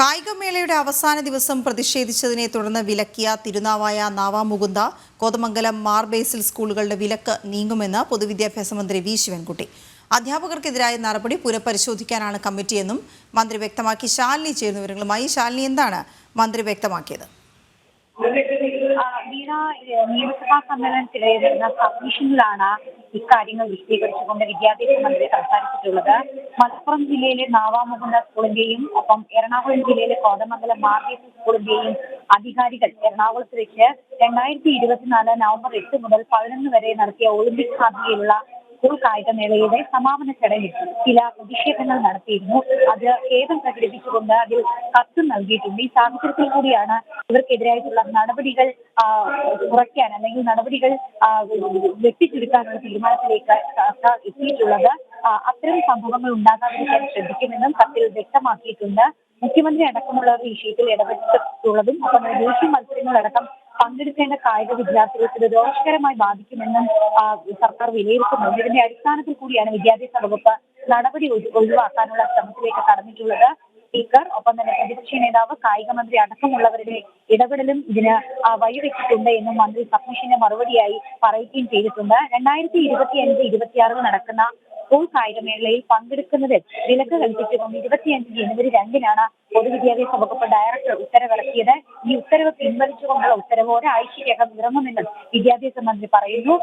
കായികമേളയുടെ അവസാന ദിവസം പ്രതിഷേധിച്ചതിനെ തുടർന്ന് വിലക്കിയ തിരുനാവായ നാവാമുകുന്ദ കോതമംഗലം മാർ ബേസിൽ സ്കൂളുകളുടെ വിലക്ക് നീങ്ങുമെന്ന് പൊതുവിദ്യാഭ്യാസ മന്ത്രി വി. ശിവൻകുട്ടി. അധ്യാപകർക്കെതിരായ നടപടി പുനഃപരിശോധിക്കാനാണ് കമ്മിറ്റിയെന്നും മന്ത്രി വ്യക്തമാക്കി. ശാലിനി ചേരുന്ന ശാലിനി എന്താണ് മന്ത്രി വ്യക്തമാക്കിയത്? വീണ നിയമസഭാ സമ്മേളനത്തിലെ വരുന്ന സബ്മിഷനിലാണ് ഇക്കാര്യങ്ങൾ വിശദീകരിച്ചുകൊണ്ട് വിദ്യാഭ്യാസ മന്ത്രി സംസാരിച്ചിട്ടുള്ളത്. മലപ്പുറം ജില്ലയിലെ നാവാമുകുന്ദ സ്കൂളിന്റെയും ഒപ്പം എറണാകുളം ജില്ലയിലെ കോതമംഗലം മാർഗേറ്റ് സ്കൂളിന്റെയും അധികാരികൾ എറണാകുളത്ത് വെച്ച് രണ്ടായിരത്തി ഇരുപത്തിനാല് നവംബർ എട്ട് മുതൽ പതിനൊന്ന് വരെ നടത്തിയ ഒളിമ്പിക്സ് സാധ്യതയുള്ള സ്കൂൾ കായികമേളയുടെ സമാപന ചടങ്ങിൽ ചില പ്രതിഷേധങ്ങൾ നടത്തിയിരുന്നു. അത് ഖേദം പ്രകടിപ്പിച്ചുകൊണ്ട് അതിൽ കത്ത് നൽകിയിട്ടുണ്ട്. ഈ സാഹചര്യത്തിൽ കൂടിയാണ് ഇവർക്കെതിരായിട്ടുള്ള നടപടികൾ കുറയ്ക്കാൻ അല്ലെങ്കിൽ നടപടികൾ വെട്ടിച്ചുരുക്കാനുള്ള തീരുമാനത്തിലേക്ക് സർക്കാർ എത്തിയിട്ടുള്ളത്. അത്തരം സംഭവങ്ങൾ ഉണ്ടാകാതിരിക്കാൻ ശ്രദ്ധിക്കുമെന്നും കത്തിൽ വ്യക്തമാക്കിയിട്ടുണ്ട്. മുഖ്യമന്ത്രി അടക്കമുള്ളവർ വിഷയത്തിൽ ഇടപെട്ടിട്ടുള്ളതും ഒപ്പം ദേശീയ മത്സരങ്ങളടക്കം പങ്കെടുക്കേണ്ട കായിക വിദ്യാർത്ഥികൾക്ക് ഇത് ദോഷകരമായി ബാധിക്കുമെന്നും സർക്കാർ വിലയിരുത്തുന്നുണ്ട്. ഇതിന്റെ അടിസ്ഥാനത്തിൽ കൂടിയാണ് വിദ്യാഭ്യാസ വകുപ്പ് നടപടി ഒഴി- ഒഴിവാക്കാനുള്ള ശ്രമത്തിലേക്ക് കടന്നിട്ടുള്ളത്. സ്പീക്കർ ഒപ്പം തന്നെ പ്രതിപക്ഷ നേതാവ് കായിക മന്ത്രി അടക്കമുള്ളവരുടെ ഇടപെടലും ഇതിന് വഴിവെച്ചിട്ടുണ്ട് എന്നും മന്ത്രി സബ്മിഷന്റെ മറുപടിയായി പറയുകയും ചെയ്തിട്ടുണ്ട്. രണ്ടായിരത്തി ഇരുപത്തിയഞ്ച് ഇരുപത്തിയാറിൽ നടക്കുന്ന സ്കൂൾ കായികമേളയിൽ പങ്കെടുക്കുന്നതിൽ വിലക്ക് കൽപ്പിച്ചുകൊണ്ട് ഇരുപത്തിയഞ്ച് ജനുവരി രണ്ടിനാണ് പൊതുവിദ്യാഭ്യാസ വകുപ്പ് ഡയറക്ടർ ഉത്തരവിറക്കിയത്. ഈ ഉത്തരവ് പിൻവലിച്ചുകൊണ്ടുള്ള ഉത്തരവ് ഒരാഴ്ചയ്ക്കകം ഇറങ്ങുമെന്നും വിദ്യാഭ്യാസ മന്ത്രി പറയുന്നു.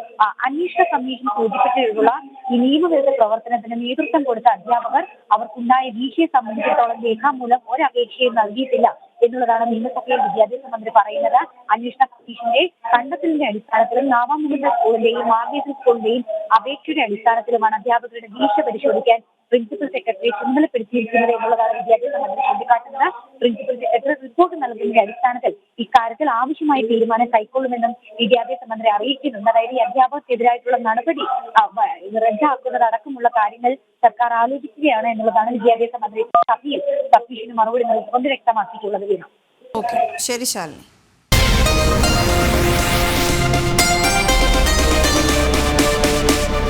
അന്വേഷണ കമ്മീഷൻ സൂചിപ്പിച്ചിട്ടുള്ള ഈ നിയമവിരുദ്ധ പ്രവർത്തനത്തിന് നേതൃത്വം കൊടുത്ത അധ്യാപകർ അവർക്കുണ്ടായ വീഴ്ചയെ സംബന്ധിച്ചിടത്തോളം രേഖാമൂലം ഒരപേക്ഷയും നൽകിയിട്ടില്ല. എന്നുള്ളതാണ് നിയമസഭയിൽ വിദ്യാഭ്യാസ മന്ത്രി പറയുന്നത്. അന്വേഷണ കമ്മീഷന്റെ കണ്ടെത്തലിന്റെ അടിസ്ഥാനത്തിലും നാവാമുകുന്ദ സ്കൂളിന്റെയും മാർഗേറ്റ് സ്കൂളിന്റെയും അപേക്ഷയുടെ അടിസ്ഥാനത്തിലുമാണ് അധ്യാപകരുടെ വീഴ്ച പരിശോധിക്കാൻ പ്രിൻസിപ്പൽ സെക്രട്ടറി ചുമതലപ്പെടുത്തിയിരിക്കുന്നത് എന്നുള്ളതാണ് വിദ്യാഭ്യാസ മന്ത്രി ചൂണ്ടിക്കാട്ടുന്നത്. പ്രിൻസിപ്പൽ സെക്രട്ടറി റിപ്പോർട്ട് നൽകുന്നതിന്റെ അടിസ്ഥാനത്തിൽ ഇക്കാര്യത്തിൽ ആവശ്യമായ തീരുമാനം കൈക്കൊള്ളുമെന്നും വിദ്യാഭ്യാസ മന്ത്രി അറിയിക്കുന്നുണ്ട്. അതായത് ഈ അധ്യാപകർക്കെതിരായിട്ടുള്ള നടപടി റദ്ദാക്കുന്നത് അടക്കമുള്ള കാര്യങ്ങൾ സർക്കാർ ആലോചിക്കുകയാണ് എന്നുള്ളതാണ് വിദ്യാഭ്യാസ മന്ത്രി സഭയിൽ സഫീഷിന് മറുപടി നൽകിക്കൊണ്ട് വ്യക്തമാക്കിയിട്ടുള്ളത്. ശരി ശാലിനി.